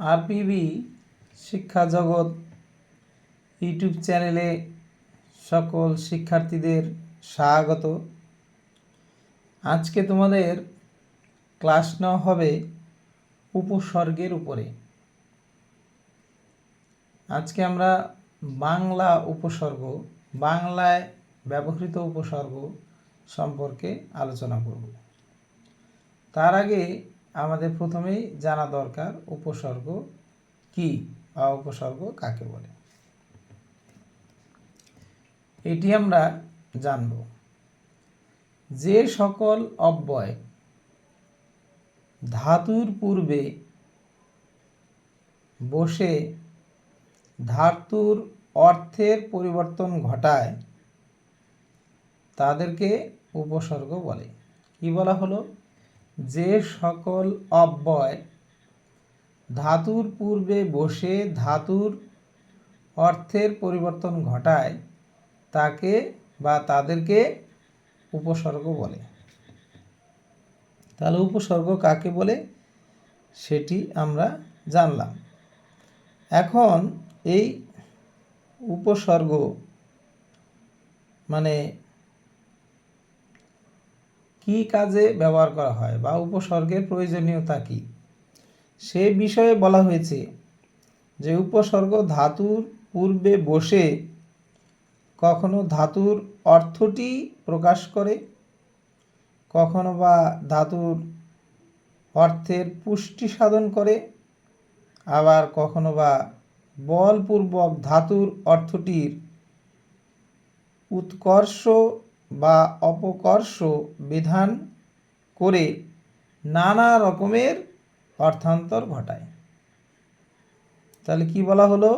আরপিবি শিক্ষা জগৎ ইউটিউব চ্যানেলে সকল শিক্ষার্থীদের স্বাগত। আজকে তোমাদের ক্লাস নেওয়া হবে উপসর্গের উপরে। আজকে আমরা বাংলা উপসর্গ, বাংলায় ব্যবহৃত উপসর্গ সম্পর্কে আলোচনা করব। তার আগে আমাদের প্রথমেই জানা দরকার উপসর্গ কি বা উপসর্গ কাকে বলে। এটি আমরা জানব। যে সকল অব্যয় ধাতুর পূর্বে বসে ধাতুর অর্থের পরিবর্তন ঘটায়, তাদেরকে উপসর্গ বলে। কি বলা হলো? যে সকল অব্যয় ধাতুর পূর্বে বসে ধাতুর অর্থের পরিবর্তন ঘটায়, তাকে বা তাদেরকে উপসর্গ বলে। তাহলে উপসর্গ কাকে বলে? সেটি আমরা জানলাম। এখন এই উপসর্গ মানে কি কাজে ব্যবহার করা হয় বা উপসর্গের প্রয়োজনীয়তা কি? সে বিষয়ে বলা হয়েছে যে উপসর্গ ধাতুর পূর্বে বসে কখনো ধাতুর অর্থটি প্রকাশ করে, কখনো বা ধাতুর অর্থের পুষ্টি সাধন করে, আবার কখনো বা বলপূর্বক ধাতুর অর্থটির উৎকর্ষ বা অপকর্ষ বিধান করে নানা রকমের অর্থান্তর ঘটায়। তাহলে কি বলা হলো?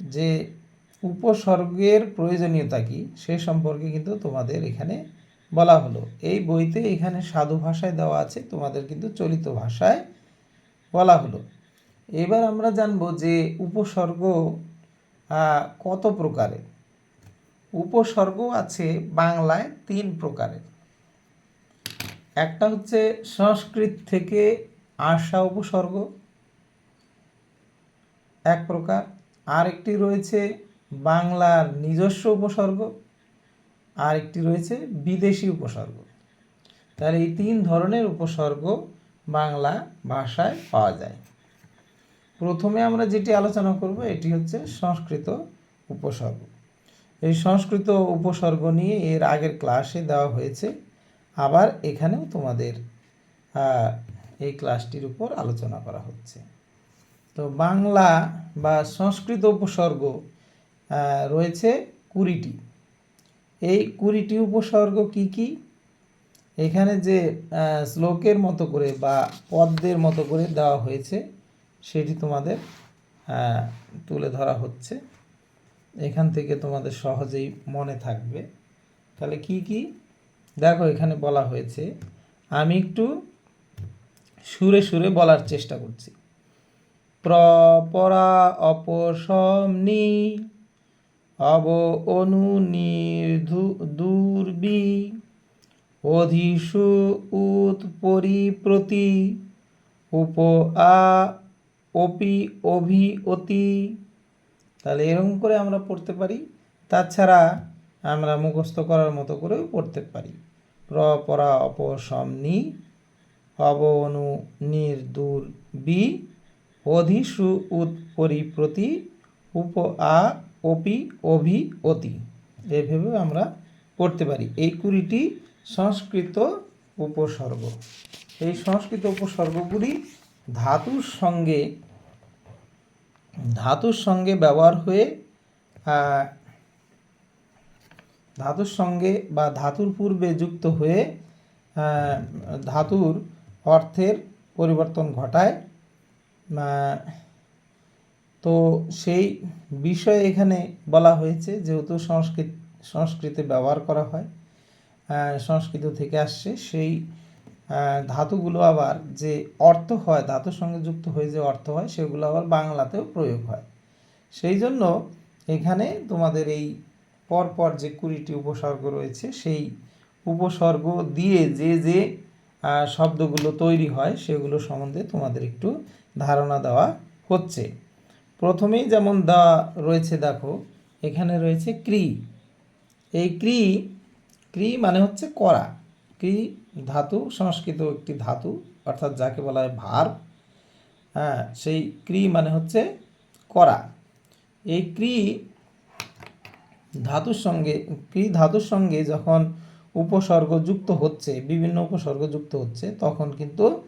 যে উপসর্গের প্রয়োজনীয়তা কি? সে সম্পর্কে কিন্তু তোমাদের এখানে বলা হলো। এই বইতে এখানে সাধু ভাষায় দেওয়া আছে, তোমাদের কিন্তু চলিত ভাষায় বলা হলো। এবার আমরা জানব যে উপসর্গ কত প্রকারের? উপসর্গ আছে বাংলায় তিন প্রকারের। একটা হচ্ছে সংস্কৃত থেকে আসা উপসর্গ, এক প্রকার। আরেকটি রয়েছে বাংলার নিজস্ব উপসর্গ, আরেকটি রয়েছে বিদেশি উপসর্গ। তাহলে এই তিন ধরনের উপসর্গ বাংলা ভাষায় পাওয়া যায়। প্রথমে আমরা যেটি আলোচনা করব, এটি হচ্ছে সংস্কৃত উপসর্গ। এই সংস্কৃত উপসর্গ নিয়ে এর আগের ক্লাসে দেওয়া হয়েছে। আবার এখানেও তোমাদের এই ক্লাসটির উপর আলোচনা করা হচ্ছে। তো বাংলা বা সংস্কৃত উপসর্গ রয়েছে কুড়িটি। এই কুড়িটি উপসর্গ কি কি? এখানে যে শ্লোকের মতো করে বা পদ্মের মতো করে দেওয়া হয়েছে, সেটি তোমাদের তুলে ধরা হচ্ছে। এখান থেকে তোমাদের সহজেই মনে থাকবে। তাহলে কি কি? দেখো, এখানে বলা হয়েছে, আমি একটু সুরে সুরে বলার চেষ্টা করছি। প্রপরা অপসমনি অব, অনু দুর্বি অধিসু উৎ পরিপ্রতি উপ, আ, অপি, অভি, অতি তাহলে এরকম করে আমরা পড়তে পারি। তাছাড়া আমরা মুখস্থ করার মতো করেও পড়তে পারি। প্র পরা অপসমনি অবনু নির্দূর বি, অধিসু, উৎ পরিপ্রতি উপ, আ, অপি, অভি, অতি। এভাবে আমরা পড়তে পারি। এই কুড়িটি সংস্কৃত উপসর্গ। এই সংস্কৃত উপসর্গগুলি ধাতুর সঙ্গে ধাতুর সঙ্গে ব্যবহার হয়ে ধাতুর সঙ্গে বা ধাতুর পূর্বে যুক্ত হয়ে ধাতুর অর্থের পরিবর্তন ঘটায়। তো সেই বিষয়ে এখানে বলা হয়েছে যেহেতু সংস্কৃত, সংস্কৃতে ব্যবহার করা হয় সংস্কৃত থেকে আসছে, সেই ধাতুগুলো আবার যে অর্থ হয়, ধাতুর সঙ্গে যুক্ত হয়ে যে অর্থ হয়, সেগুলো আবার বাংলাতেও প্রয়োগ হয়। সেই জন্য এখানে তোমাদের এই পরপর যে কুড়িটি উপসর্গ রয়েছে, সেই উপসর্গ দিয়ে যে যে শব্দগুলো তৈরি হয়, সেগুলো সম্বন্ধে তোমাদের একটু ধারণা দেওয়া হচ্ছে। প্রথমেই যেমন দেওয়া রয়েছে, দেখো, এখানে রয়েছে ক্রি। এই ক্রি ক্রি মানে হচ্ছে করা। ক্রি ধাতু, সংস্কৃত একটি ধাতু, অর্থাৎ যাকে বলা হয় ভার হ্যাঁ সেই ক্রি মানে হচ্ছে করা। এই ক্রি ধাতুর সঙ্গে, ক্রি ধাতুর সঙ্গে যখন উপসর্গ যুক্ত হচ্ছে, বিভিন্ন উপসর্গ যুক্ত হচ্ছে, তখন কিন্তু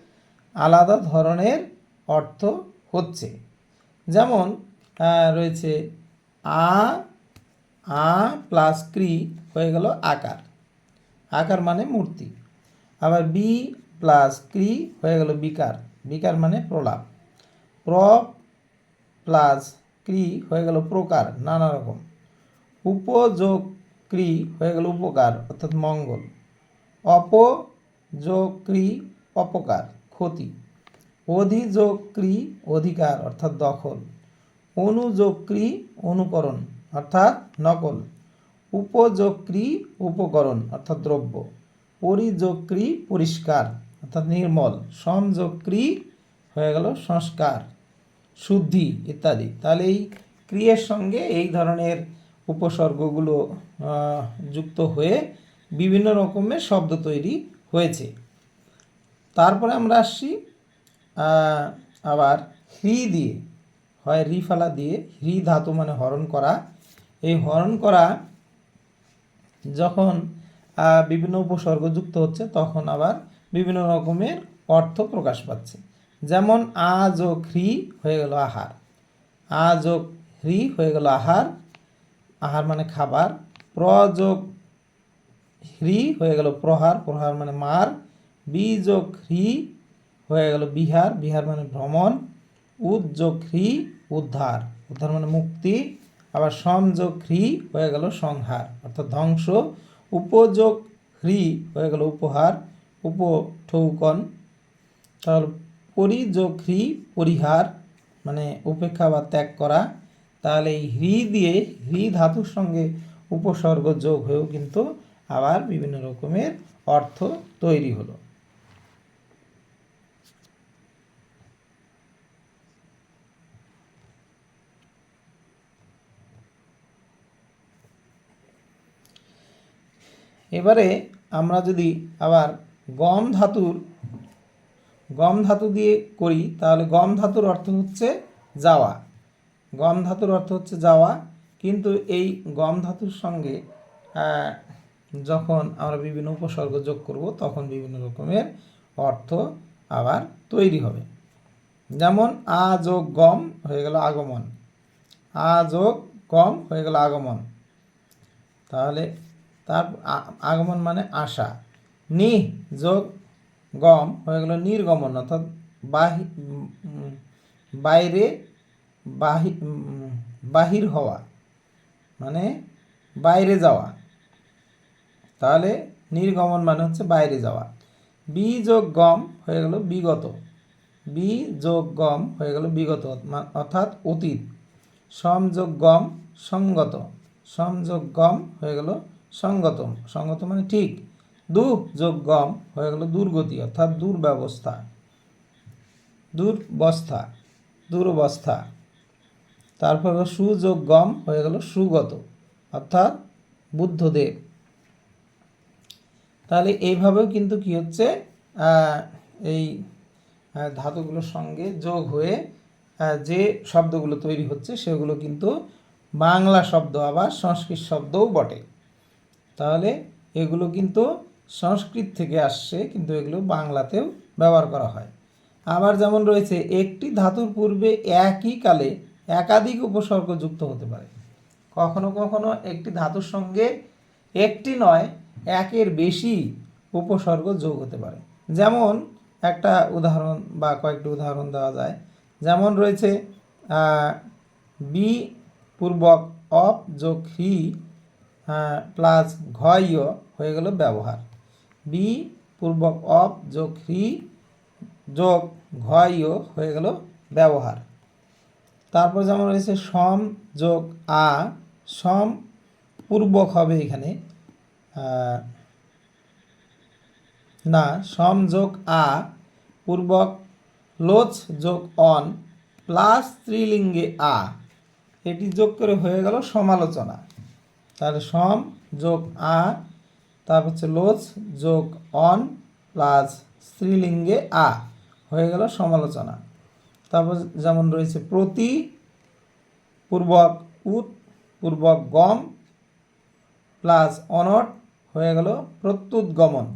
আলাদা ধরনের অর্থ হচ্ছে। যেমন রয়েছে আ আ প্লাস ক্রি হয়ে গেল আকার। আকার মানে মূর্তি। আবার বি প্লাস ক্রি হয়ে গেল বিকার। বিকার মানে প্রলাপ। প্র প্লাস ক্রি হয়ে গেল প্রকার, নানা রকম। উপযোগ ক্রি হয়ে গেল উপকার, অর্থাৎ মঙ্গল। অপযোগ ক্রি অপকার, ক্ষতি। অধিযোগ ক্রি অধিকার, অর্থাৎ দখল। অনুযোগ ক্রি অনুকরণ, অর্থাৎ নকল। উপযোক্রী উপকরণ, অর্থাৎ দ্রব্য। পরিযোক্রী পরিষ্কার, অর্থাৎ নির্মল সংযোক্রী হয়ে গেল সংস্কার, শুদ্ধি ইত্যাদি। তাহলে এই ক্রিয়ের সঙ্গে এই ধরনের উপসর্গগুলো যুক্ত হয়ে বিভিন্ন রকমের শব্দ তৈরি হয়েছে। তারপরে আমরা আসছি আবার হ্রি দিয়ে, হয় রিফালা দিয়ে, হ্রি ধাতু মানে হরণ করা। এই হরণ করা যখন বিভিন্ন উপসর্গ যুক্ত হচ্ছে, তখন আবার বিভিন্ন রকমের অর্থ প্রকাশ পাচ্ছে। যেমন আ যোগ হ্রি হয়ে গেল আহার। আ যোগ হ্রি হয়ে গেল আহার। আহার মানে খাবার। প্র যোগ হ্রি হয়ে গেল প্রহার। প্রহার মানে মার। বি যোগ হ্রি হয়ে গেল বিহার। বিহার মানে ভ্রমণ। উদ্যোগ হ্রি উদ্ধার। উদ্ধার মানে মুক্তি। আবার সংযোগ হ্রি হয়ে গেল সংহার, অর্থাৎ ধ্বংস। উপযোগ হ্রি হয়ে গেল উপহার, উপঠৌকন। তাহলে পরিযোগ হ্রি পরিহার মানে উপেক্ষা বা ত্যাগ করা। তাহলে এই হ্রি দিয়ে হ্রি ধাতুর সঙ্গে উপসর্গ যোগ হয়েও কিন্তু আবার বিভিন্ন রকমের অর্থ তৈরি হলো। এবারে আমরা যদি আবার গম ধাতুর, গম ধাতু দিয়ে করি, তাহলে গম ধাতুর অর্থ হচ্ছে যাওয়া। গম ধাতুর অর্থ হচ্ছে যাওয়া, কিন্তু এই গম ধাতুর সঙ্গে যখন আমরা বিভিন্ন উপসর্গ যোগ করব, তখন বিভিন্ন রকমের অর্থ আবার তৈরি হবে। যেমন, আ যোগ গম হয়ে গেল আগমন। আ যোগ গম হয়ে গেল আগমন। তাহলে তার আগমন মানে আশা। নি যোগ গম হয়ে গেল নির্গমন, অর্থাৎ বাহি বাইরে বাহি বাহির হওয়া মানে বাইরে যাওয়া। তাহলে নির্গমন মানে হচ্ছে বাইরে যাওয়া। বি যোগ গম হয়ে গেল বিগত। বি যোগ গম হয়ে গেল বিগত অর্থাৎ অতীত। সমযোগ গম সঙ্গত। সমযোগ গম হয়ে গেল সঙ্গত সঙ্গত মানে ঠিক। দু যোগ গম হয়ে গেল দুর্গতি, অর্থাৎ দুর্ব্যবস্থা। দুর্বস্থা, দুরবস্থা। তারপর সুযোগ গম হয়ে গেল সুগত, অর্থাৎ বুদ্ধদেব। তাহলে এইভাবেও কিন্তু কি হচ্ছে? এই ধাতুগুলোর সঙ্গে যোগ হয়ে যে শব্দগুলো তৈরি হচ্ছে সেগুলো কিন্তু বাংলা শব্দ আবার সংস্কৃত শব্দও বটে। তাহলে এগুলো কিন্তু সংস্কৃত থেকে আসছে, কিন্তু এগুলো বাংলাতেও ব্যবহার করা হয়। আবার যেমন রয়েছে, একটি ধাতুর পূর্বে একই কালে একাধিক উপসর্গ যুক্ত হতে পারে। কখনো কখনো একটি ধাতুর সঙ্গে একটি নয়, একের বেশি উপসর্গ যোগ হতে পারে। যেমন একটা উদাহরণ বা কয়েকটি উদাহরণ দেওয়া যায়। যেমন রয়েছে বি পূর্বক অপ যোগ হি প্লাস ঘয় হয়ে গেল ব্যবহার। বি পূর্বক অপ যোগ হি যোগ ঘয় হয়ে গেল ব্যবহার। তারপর যেমন রয়েছে সম যোগ আ, সম পূর্বক হবে এখানে না, সম যোগ আ পূর্বক লোচ যোগ অন প্লাস স্ত্রীলিঙ্গে আ। এটি যোগ করে হয়ে গেল সমালোচনা। তাহলে সম যোগ আ তারপর হচ্ছে লোজ যোগ অন প্লাস স্ত্রীলিঙ্গে আ। হয়ে গেল সমালোচনা। তারপর যেমন রয়েছে প্রতি, পূর্বক উত পূর্বক গম প্লাস অনট, হয়ে গেল প্রত্যুৎগমন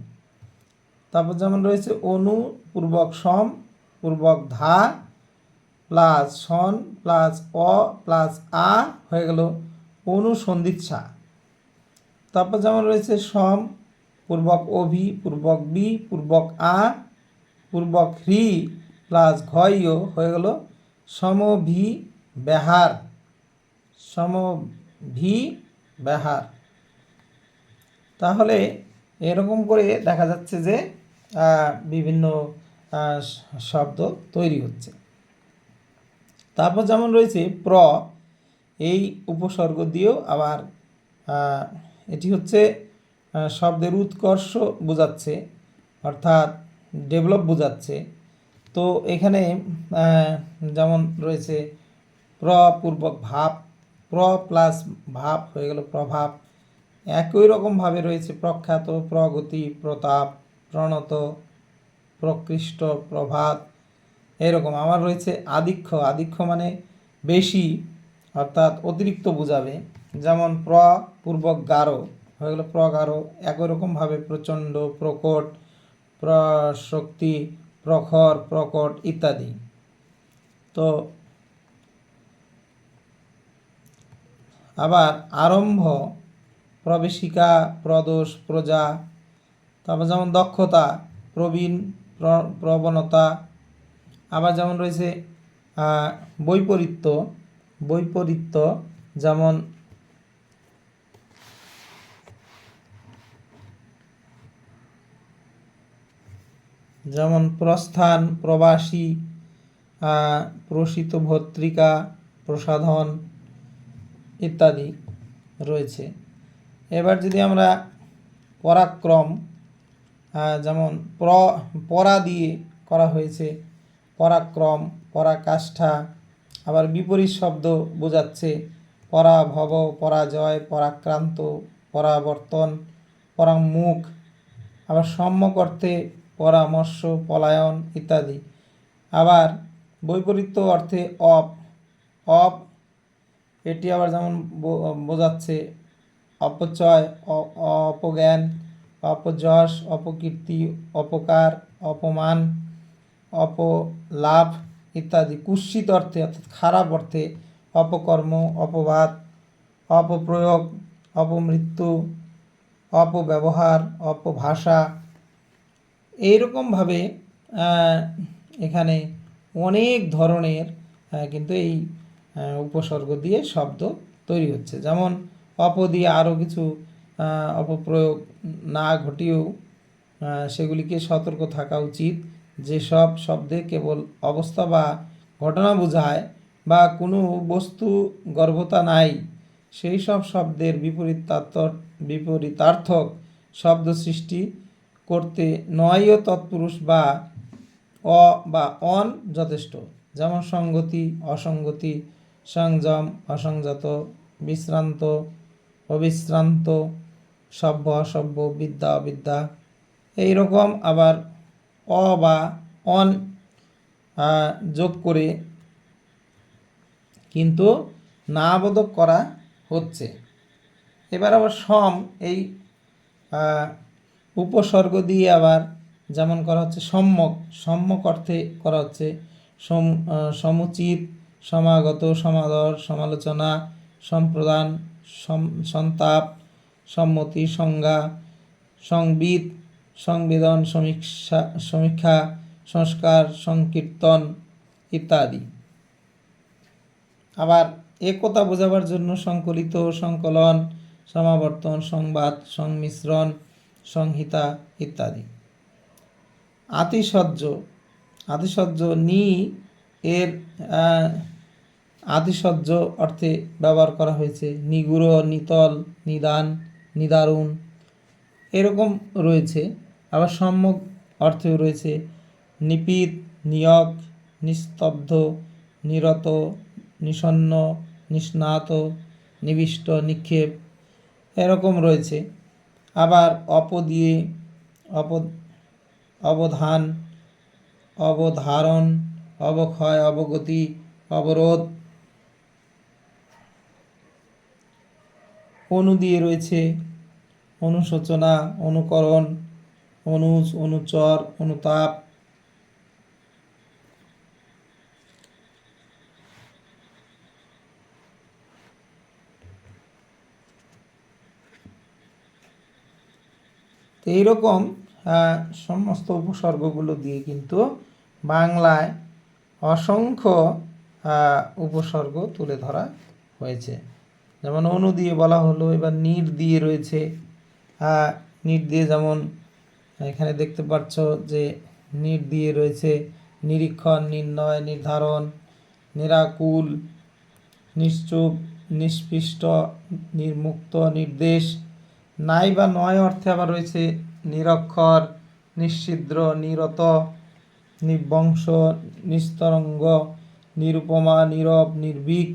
তারপর যেমন রয়েছে অনু, পূর্বক সম, পূর্বক ধা, প্লাস সন, প্লাস অ, প্লাস আ, হয়ে গেল অনুসন্ধিৎসা। তারপর যেমন রয়েছে সম, পূর্বক অভি, পূর্বক বি, পূর্বক আ, পূর্বক হ্রি, প্লাস ঘয় হয়ে গেল সমভি বেহার সমভি বেহার তাহলে এরকম করে দেখা যাচ্ছে যে বিভিন্ন শব্দ তৈরি হচ্ছে। তারপর যেমন রয়েছে প্র এই উপসর্গ দিয়েও আবার এটি হচ্ছে শব্দের উৎকর্ষ বোঝাচ্ছে, অর্থাৎ ডেভেলপ বোঝাচ্ছে। তো এখানে যেমন রয়েছে প্রপূর্বক ভাব, প্র প্লাস ভাব হয়ে গেল প্রভাব। একই রকমভাবে রয়েছে প্রখ্যাত, প্রগতি, প্রতাপ, প্রণত, প্রকৃষ্ট, প্রভাত, এরকম। আমার রয়েছে আধিক্য। আদিক্ষ মানে বেশি অর্থাৎ অতিরিক্ত বোঝাবে। যেমন প্র, পূর্বক গারো, হয়ে গেল প্রগারো একই রকমভাবে প্রচণ্ড, প্রকট প্রশক্তি প্রখর, প্রকট ইত্যাদি। তো আবার আরম্ভ, প্রবেশিকা, প্রদোষ, প্রজা। তারপর যেমন দক্ষতা, প্রবীণ, প্র- প্রবণতা। আবার যেমন রয়েছে বৈপরীত্য। বৈপরীত্য, যেমন যেমন প্রস্থান, প্রবাসী প্রসিত ভত্রিকা, প্রসাধন ইত্যাদি রয়েছে। এবার যদি আমরা পরাক্রম যেমন প্র দিয়ে করা হয়েছে, পরাক্রম, পরাকাষ্ঠা আবার বিপরীত শব্দ বোঝাচ্ছে পরাভব, পরাজয়, পরাক্রান্ত, পরাবর্তন, পরামুখ, আবার সম্যক অর্থে পরামর্শ, পলায়ন ইত্যাদি। আবার বৈপরীত্য অর্থে অপ অপ, এটি আবার যেমন বোঝাচ্ছে অপচয় অপজ্ঞান, অপযশ, অপকীর্তি, অপকার, অপমান, অপলাভ ইত্যাদি। কুৎসিত অর্থে অর্থাৎ খারাপ অর্থে অপকর্ম, অপবাদ, অপপ্রয়োগ, অপমৃত্যু, অপব্যবহার, অপভাষা এইরকমভাবে এখানে অনেক ধরনের কিন্তু এই উপসর্গ দিয়ে শব্দ তৈরি হচ্ছে। যেমন অপ দিয়ে আরও কিছু অপপ্রয়োগ না ঘটিয়েও সেগুলিকে সতর্ক থাকা উচিত। যেসব শব্দে কেবল অবস্থা বা ঘটনা বোঝায় বা কোনো বস্তু গর্ভতা নাই, সেই সব শব্দের বিপরীতার্থ বিপরীতার্থক শব্দ সৃষ্টি করতে নয়ও তৎপুরুষ বা অ বা অন যথেষ্ট। যেমন সঙ্গতি, অসঙ্গতি, সংযম, অসংযত, বিশ্রান্ত, অবিশ্রান্ত, সভ্য, অসভ্য, বিদ্যা, অবিদ্যা। এই রকম আবার অ বা অন যোগ করে কিন্তু না বোধক করা হচ্ছে। এবার আবার সম, এই উপসর্গ দিয়ে আবার যেমন করা হচ্ছে সম্যক সম্যক অর্থে করা হচ্ছে সম সমুচিত, সমাগত, সমাদর, সমালোচনা, সম্প্রদান সন্তাপ, সম্মতি, সংজ্ঞা সংবিদ সংবেদন সমীক্ষা সমীক্ষা, সংস্কার, সংকীর্তন ইত্যাদি। আবার একতা বোঝাবার জন্য সংকলিত সংকলন, সমাবর্তন, সংবাদ, সংমিশ্রণ, সংহিতা ইত্যাদি। আতিশয্য আতিশয্য নি এর আতিশয্য অর্থে ব্যবহার করা হয়েছে। নিগুড়, নিতল, নিদান, নিদারুণ, এরকম রয়েছে। আবার সম্যক অর্থেও রয়েছে। নিপীত, নিয়োগ, নিস্তব্ধ, নিরত নিষণ্ণ নিষ্ণাত, নিবিষ্ট, নিক্ষেপ এরকম রয়েছে। আবার অপ দিয়ে অপ অবধান, অবধারণ, অবক্ষয়, অবগতি, অবরোধ অনু দিয়ে রয়েছে। অনুশোচনা, অনুকরণ অনুজ, অনুচর, অনুতাপ। তো এইরকম সমস্ত উপসর্গগুলো দিয়ে কিন্তু বাংলায় অসংখ্য উপসর্গ তুলে ধরা হয়েছে। যেমন অনু দিয়ে বলা হলো, এবার নির দিয়ে রয়েছে। নির দিয়ে যেমন এখানে দেখতে পাচ্ছ যে নির দিয়ে রয়েছে নিরীক্ষণ, নির্ণয়, নির্ধারণ, নিরাকুল, নিশ্চুপ, নিষ্পিষ্ট, নির্মুক্ত, নির্দেশ। নাই বা নয় অর্থে আবার রয়েছে নিরক্ষর, নিশ্ছিদ্র, নিরত নির্বংশ নিস্তরঙ্গ, নিরুপমা, নীরব, নির্ভীক,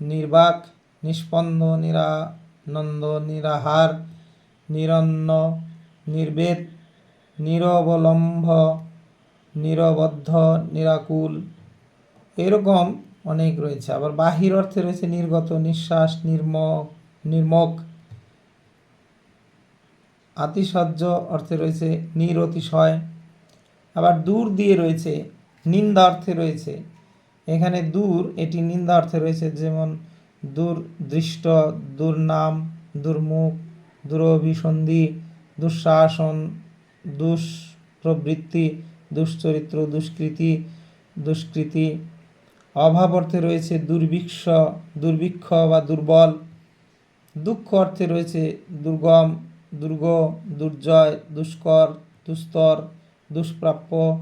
নির্বাক, নিষ্পন্দ, নিরানন্দ, নিরাহার, নিরন্ন, নির্বেদ নিরবলম্ব নিরবদ্ধ, নিরাকুল এরকম অনেক রয়েছে। আবার বাহির অর্থে রয়েছে নির্গত, নিঃশ্বাস নির্ম নির্মক। আতিশয্য অর্থে রয়েছে নিরতিশয়। আবার দূর দিয়ে রয়েছে নিন্দা অর্থে রয়েছে। এখানে দূর, এটি নিন্দা অর্থে রয়েছে, যেমন দূর দৃষ্ট দুর্নাম, দুর্মুখ, দুরভিসন্ধি, দুঃশাসন দুষ্প্রবৃত্তি, দুশ্চরিত্র, দুষ্কৃতি দুষ্কৃতি। অভাব অর্থে রয়েছে দুর্ভিক্ষ দুর্ভিক্ষ বা দুর্বল। দুঃখ অর্থে রয়েছে দুর্গম, দুর্গ, দুর্জয়, দুষ্কর, দুস্তর, দুষ্প্রাপ্য,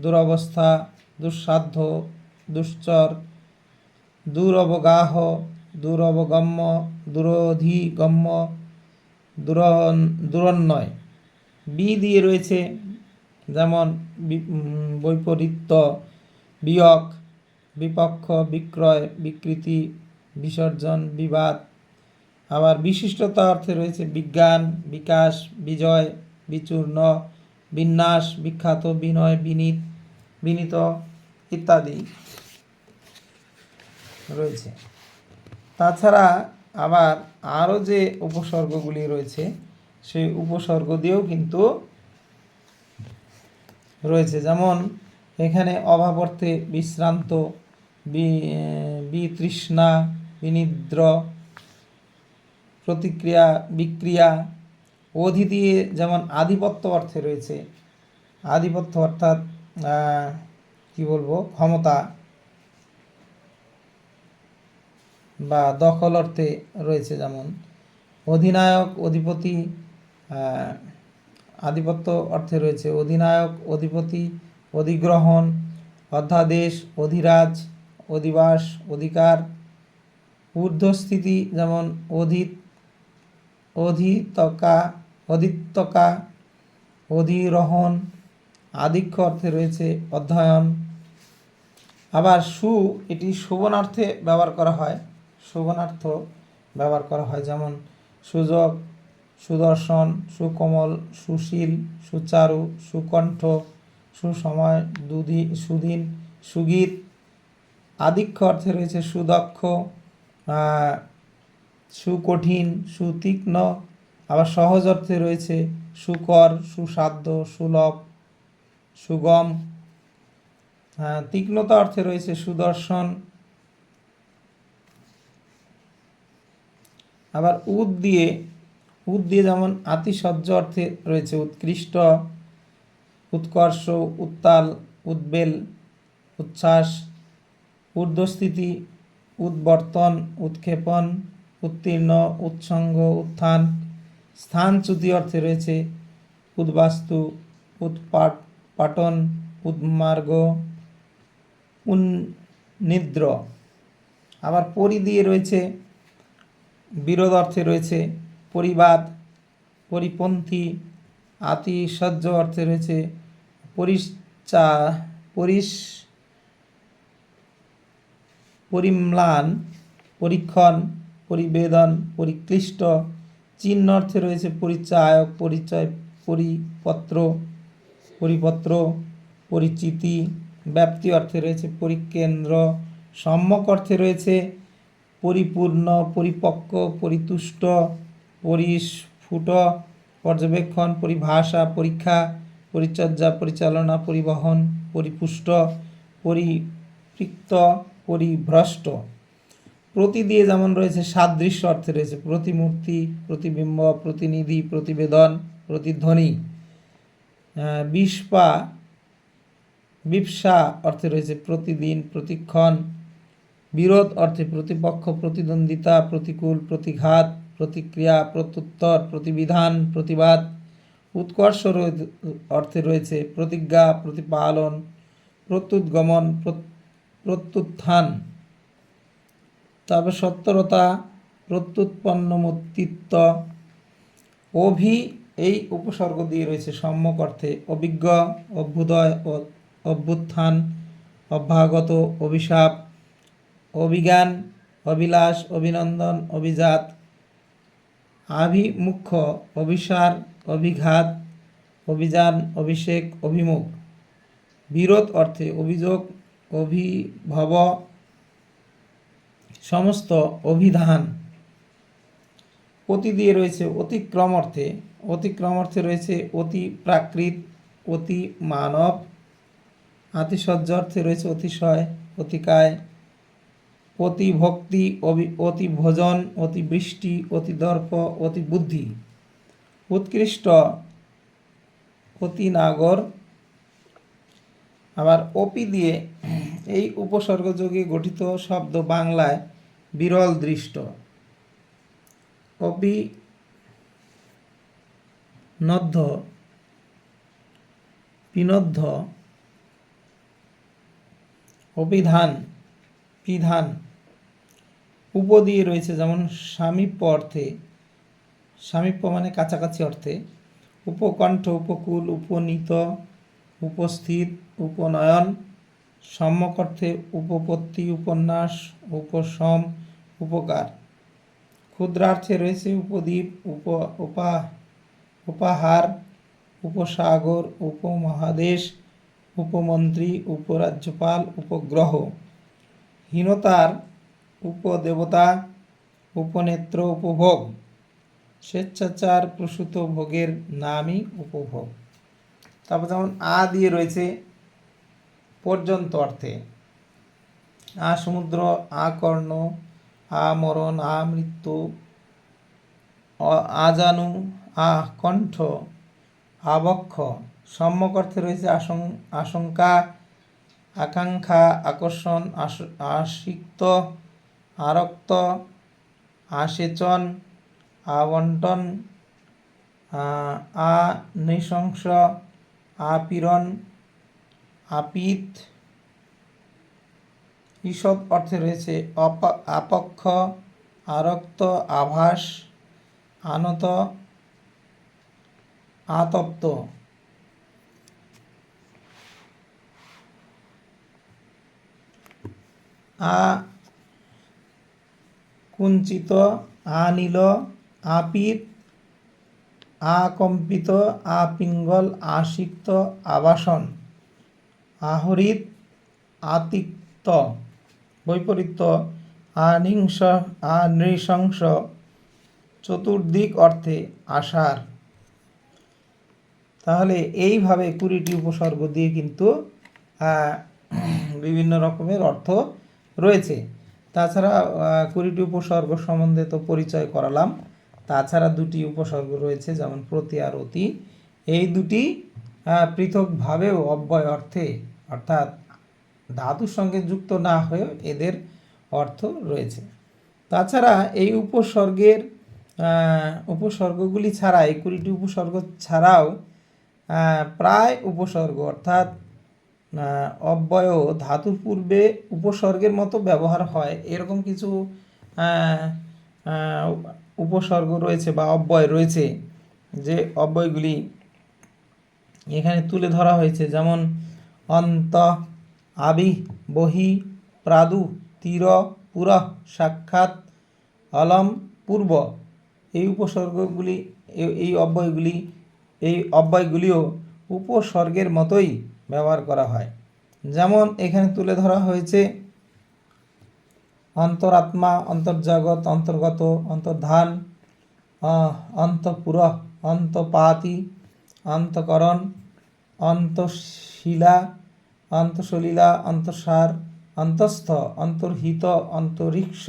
দুরবস্থা, দুঃসাধ্য, দুশ্চর, দুরবগাহ, দুরবগম্য, দুরধিগম্য দুর দুরন্নয়। বি দিয়ে রয়েছে, যেমন বৈপরীত্য বিয়ক বিপক্ষ, বিক্রয়, বিকৃতি, বিসর্জন, বিবাদ। আবার বিশিষ্টতা অর্থে রয়েছে বিজ্ঞান, বিকাশ, বিজয়, বিচূর্ণ, বিন্যাস, বিখ্যাত, বিনয়, বিনীত বিনীত ইত্যাদি রয়েছে। তাছাড়া আবার আরও যে উপসর্গগুলি রয়েছে সেই উপসর্গ দিয়েও কিন্তু রয়েছে। যেমন, এখানে অভাব অর্থে বিশ্রান্ত বিতৃষ্ণা বিনিদ্র, প্রতিক্রিয়া, বিক্রিয়া অধি দিয়ে যেমন আধিপত্য অর্থে রয়েছে। আধিপত্য অর্থাৎ কি বলব, ক্ষমতা বা দখল অর্থে রয়েছে যেমন। অধিনায়ক, অধিপতি আধিপত্য অর্থে রয়েছে। অধিনায়ক, অধিপতি, অধিগ্রহণ, অধ্যাদেশ, অধিরাজ, অধিবাস, অধিকার, ঊর্ধ্বস্থিতি যেমন অধিত, অধিতকা অধিত্যকা অধিরোহণ, আধিক্য অর্থে রয়েছে অধ্যয়ন। আবার সু, এটি শোভনার্থে ব্যবহার করা হয়। শোভনার্থ ব্যবহার করা হয় যেমন সুযোগ সুদর্শন, সুকোমল, সুশীল, সুচারু, সুকণ্ঠ, সুসময় দুদি সুদিন, সুগীত আধিক্য অর্থে রয়েছে সুদক্ষ সুকঠিন, সুতীক্ষ্ণ, আবার সহজ অর্থে রয়েছে সুকর, সুসাধ্য, সুলভ, সুগম হ্যাঁ তীক্ষ্ণতা অর্থে রয়েছে সুদর্শন। আবার উদ দিয়ে উদ দিয়ে যেমন আতিশয্য অর্থে রয়েছে উৎকৃষ্ট, উৎকর্ষ, উত্তাল, উদ্বেল, উচ্ছ্বাস, ঊর্ধ্বস্থিতি, উদ্বর্তন, উৎক্ষেপণ, উত্তীর্ণ, উৎসঙ্গ, উত্থান। স্থানচ্যুতি অর্থে রয়েছে উদ্বাস্তু, উৎপাট, পাটন উদ্মার্গ উন্নিদ্র। আবার পরি দিয়ে রয়েছে বিরোধ অর্থে রয়েছে পরিবাদ, পরিপন্থী, আতিশয্য অর্থে রয়েছে পরিচা, পরিস, পরিম্লান, পরীক্ষণ, পরিবেদন পরিক্লিষ্ট চিহ্ন অর্থে রয়েছে পরিচায়ক, পরিচয়, পরিপত্র পরিপত্র, পরিচিতি। ব্যাপ্তি অর্থে রয়েছে পরিকেন্দ্র। সম্যক অর্থে রয়েছে পরিপূর্ণ, পরিপক্ক, পরিতুষ্ট। পরিস্ফুট পর্যবেক্ষণ, পরিভাষা, পরীক্ষা, পরিচর্যা, পরিচালনা, পরিবহন, পরিপুষ্ট, পরিপৃক্ত, পরিভ্রষ্ট। প্রতি দিয়ে যেমন রয়েছে সাদৃশ্য অর্থে রয়েছে প্রতিমূর্তি, প্রতিবিম্ব, প্রতিনিধি, প্রতিবেদন, প্রতিধ্বনি। বিস্পা বিপসা অর্থে রয়েছে প্রতিদিন, প্রতিক্ষণ। বিরোধ অর্থে প্রতিপক্ষ, প্রতিদ্বন্দ্বিতা, প্রতিকূল, প্রতিঘাত। প্রতিক্রিয়া, প্রত্যুত্তর, প্রতিবিধান, প্রতিবাদ উৎকর্ষ অর্থে রয়েছে প্রতিজ্ঞা, প্রতিপালন প্রত্যুৎগমন প্রত্যুত্থান। তারপর সত্তরতা প্রত্যুৎপন্নমতিত্ব অভি এই উপসর্গ দিয়ে রয়েছে সম্যক অর্থে অভিজ্ঞ, অভ্যুদয় অভ্যুত্থান অভ্যাগত অভিশাপ, অভিজ্ঞান, অভিলাষ, অভিনন্দন, অভিজাত আভিমুখ্য, অভিসার, অভিঘাত, অভিযান, অভিষেক, অভিমুখ। বিরোধ অর্থে অভিযোগ, অভিভব, সমস্ত অভিধান। অতি দিয়ে রয়েছে অতিক্রম অর্থে। অতিক্রম অর্থে রয়েছে অতি প্রাকৃত, অতি মানব। আতিশয্য অর্থে রয়েছে অতিশয়, অতিকায়। অতি ভক্তি অতি ভোজন অতি বৃষ্টি অতি দর্প অতি বুদ্ধি উৎকৃষ্ট অতি নাগর আবার অপি দিয়ে এই উপসর্গযোগে গঠিত শব্দ বাংলায় বিরল দৃষ্ট। অপি নদ্ধ পিনদ্ধ অভিধান পিধান উপ দিয়ে রয়েছে যেমন সামীপ্য অর্থে, সামীপ্য মানে কাছাকাছি অর্থে, উপকণ্ঠ, উপকূল, উপনীত, উপস্থিত, উপনয়ন, সম্যক অর্থে উপপত্তি, উপন্যাস উপশম উপকার। ক্ষুদ্রার্থে রয়েছে উপদ্বীপ, উপ, উপা, উপাহার, উপসাগর, উপমহাদেশ, উপমন্ত্রী, উপরাজ্যপাল, উপগ্রহ। হীনতার উপদেবতা, উপনেত্র, উপভোগ। স্বেচ্ছাচার প্রসূত ভোগের নামই উপভোগ। তারপর যেমন আ দিয়ে রয়েছে, পর্যন্ত অর্থে। আ সমুদ্র, আ কর্ণ, আ মরণ, আ মৃত্যু আজানু আ কণ্ঠ আবক্ষ সম্যক অর্থে রয়েছে আশং- আশঙ্কা, আকাঙ্ক্ষা, আকর্ষণ আস- আসিক্ত আরক্ত আসেচন আবন্টন নৃশংস আপীড়ন আপিত। ঈষৎ অর্থে রয়েছে অপ- আপক্ষ, আরক্ত, আভাস, আনত, আতপ্ত। আ কুঞ্চিত, আনীল, আপিত, আকম্পিত, আপিঙ্গল, আসিক্ত, আবাসন, আহরিত, আতিক্ত, বৈপরীত্য, আনিংস, আনৃশংস, চতুর্দিক অর্থে আসার তাহলে এইভাবে কুড়িটি উপসর্গ দিয়ে কিন্তু বিভিন্ন রকমের অর্থ রয়েছে। তাছাড়া কুড়িটি উপসর্গ সম্বন্ধে তো পরিচয় করালাম। তাছাড়া দুটি উপসর্গ রয়েছে, যেমন প্রতি আর অতি। এই দুটি পৃথকভাবেও অব্যয় অর্থে, অর্থাৎ ধাতুর সঙ্গে যুক্ত না হয়েও এদের অর্থ রয়েছে। তাছাড়া এই উপসর্গের উপসর্গগুলি ছাড়া এই কুড়িটি উপসর্গ ছাড়াও প্রায় উপসর্গ, অর্থাৎ অব্যয় ধাতুর পূর্বে উপসর্গের মতো ব্যবহার হয়। এরকম কিছু উপসর্গ রয়েছে বা অব্যয় রয়েছে যে অব্যয়গুলি এখানে তুলে ধরা হয়েছে। যেমন, অন্ত, আবি, বহি, প্রাদু, তীর, পুর, সাক্ষাৎ, অলম, পূর্ব। এই উপসর্গগুলি, এই অব্যয়গুলি, এই অব্যয়গুলিও উপসর্গের মতোই ব্যবহার করা হয়। যেমন এখানে তুলে ধরা হয়েছে অন্তরাত্মা, অন্তর্জগৎ, অন্তর্গত, অন্তর্ধান অন্তঃপুর, অন্তপাতি, অন্তকরণ, অন্তশিলা, অন্তঃসলিলা, অন্তঃসার, অন্তস্থ, অন্তর্হিত, অন্তরিক্ষ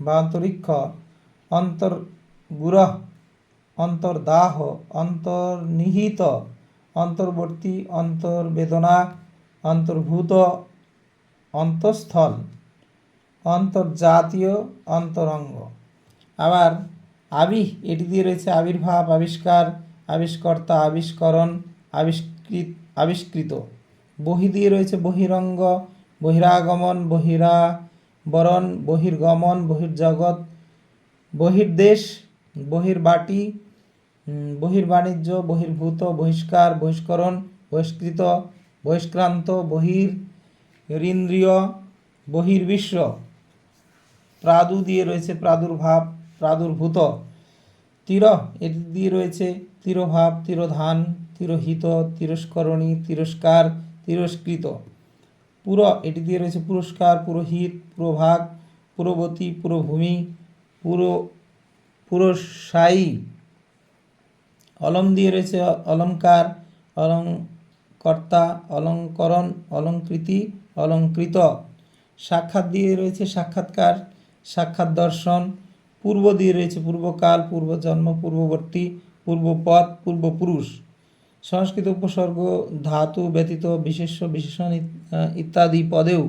বা অন্তরিক্ষ, অন্তর্গুরহ, অন্তর্দাহ, অন্তর্নিহিত অন্তর্বর্তী, অন্তর্বেদনা, অন্তর্ভূত, অন্তঃস্থল, অন্তর্জাতীয়, অন্তরঙ্গ। আবার আবি এটি দিয়ে রয়েছে আবির্ভাব, আবিষ্কার, আবিষ্কর্তা, আবিষ্করণ, আবিষ্কৃত আবিষ্কৃত। বহি দিয়ে রয়েছে বহিরঙ্গ, বহিরাগমন, বহিরাবরণ, বহির্গমন, বহির্জগৎ, বহির্দেশ, বহির্বাটি বহির্বাণিজ্য, বহির্ভূত, বহিষ্কার, বহিষ্করণ, বহিষ্কৃত, বহিষ্ক্রান্ত, বহির ইন্দ্রিয়, বহির্বিশ্ব। প্রাদু দিয়ে রয়েছে প্রাদুর্ভাব, প্রাদুর্ভূত। তীর, এটি দিয়ে রয়েছে তিরোভাব, তিরোধান, তিরোহিত, তিরস্করণী, তিরস্কার, তিরস্কৃত। পুর, এটি দিয়ে রয়েছে পুরস্কার, পুরোহিত, পুরোভাগ, পুরবতী, পুরভূমি, পুরো পুরসায়ী অলম দিয়ে রয়েছে অলঙ্কার অলঙ্কর্তা অলঙ্করণ অলঙ্কৃতি অলঙ্কৃত সাক্ষাৎ দিয়ে রয়েছে সাক্ষাৎকার, সাক্ষাৎ দর্শন। পূর্ব দিয়ে রয়েছে পূর্বকাল, পূর্বজন্ম, পূর্ববর্তী, পূর্বপদ, পূর্বপুরুষ। সংস্কৃত উপসর্গ, ধাতু ব্যতীত বিশেষ্য, বিশেষণ ইত্যাদি পদেও,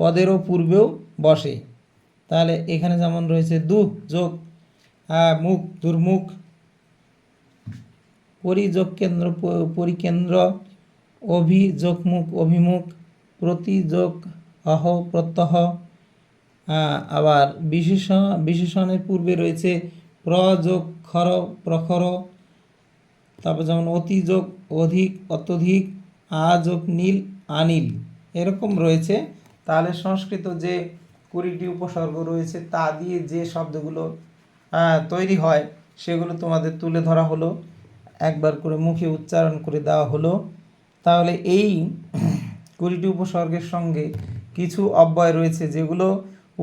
পদেরও পূর্বেও বসে। তাহলে এখানে যেমন রয়েছে দু যোগ মুখ, দুর্মুখ পরিযোগ কেন্দ্র পরিকেন্দ্র, অভিযোগমুখ, অভিমুখ, প্রতিযোগ অহ প্রত্যহ আবার বিশেষণ, বিশেষণের পূর্বে রয়েছে প্রযোগ, খর, প্রখর, তারপর যেমন অতিযোগ, অধিক, অত্যধিক, আযোগ, নীল, আনিল, এরকম রয়েছে। তাহলে সংস্কৃত যে কুড়িটি উপসর্গ রয়েছে, তা দিয়ে যে শব্দগুলো তৈরি হয়, সেগুলো তোমাদের তুলে ধরা হলো। একবার করে মুখে উচ্চারণ করে দেওয়া হলো, তাহলে এই কুড়িটি উপসর্গের সঙ্গে কিছু অব্যয় রয়েছে যেগুলো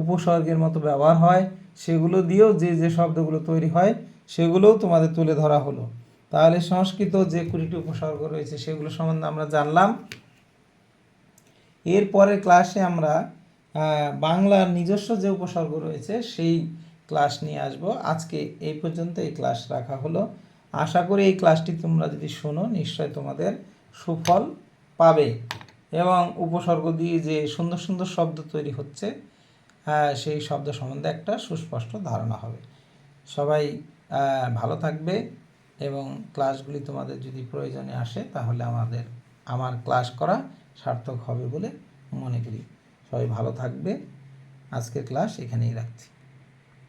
উপসর্গের মতো ব্যবহার হয়, সেগুলো দিয়েও যে যে শব্দগুলো তৈরি হয়, সেগুলোও তোমাদের তুলে ধরা হলো। তাহলে সংস্কৃত যে কুড়িটি উপসর্গ রয়েছে সেগুলো সম্বন্ধে আমরা জানলাম। এর পরের ক্লাসে আমরা বাংলার নিজস্ব যে উপসর্গ রয়েছে সেই ক্লাস নিয়ে আসব। আজকে এই পর্যন্ত এই ক্লাস রাখা হলো। আশা করি এই ক্লাসটি তোমরা যদি শোনো, নিশ্চয় তোমাদের সুফল পাবে। এবং উপসর্গ দিয়ে যে সুন্দর সুন্দর শব্দ তৈরি হচ্ছে সেই শব্দ সম্বন্ধে একটা সুস্পষ্ট ধারণা হবে। সবাই ভালো থাকবে এবং ক্লাসগুলি তোমাদের যদি প্রয়োজনে আসে, তাহলে আমাদের, আমার ক্লাস করা সার্থক হবে বলে মনে করি। সবাই ভালো থাকবে। আজকের ক্লাস এখানেই রাখছি।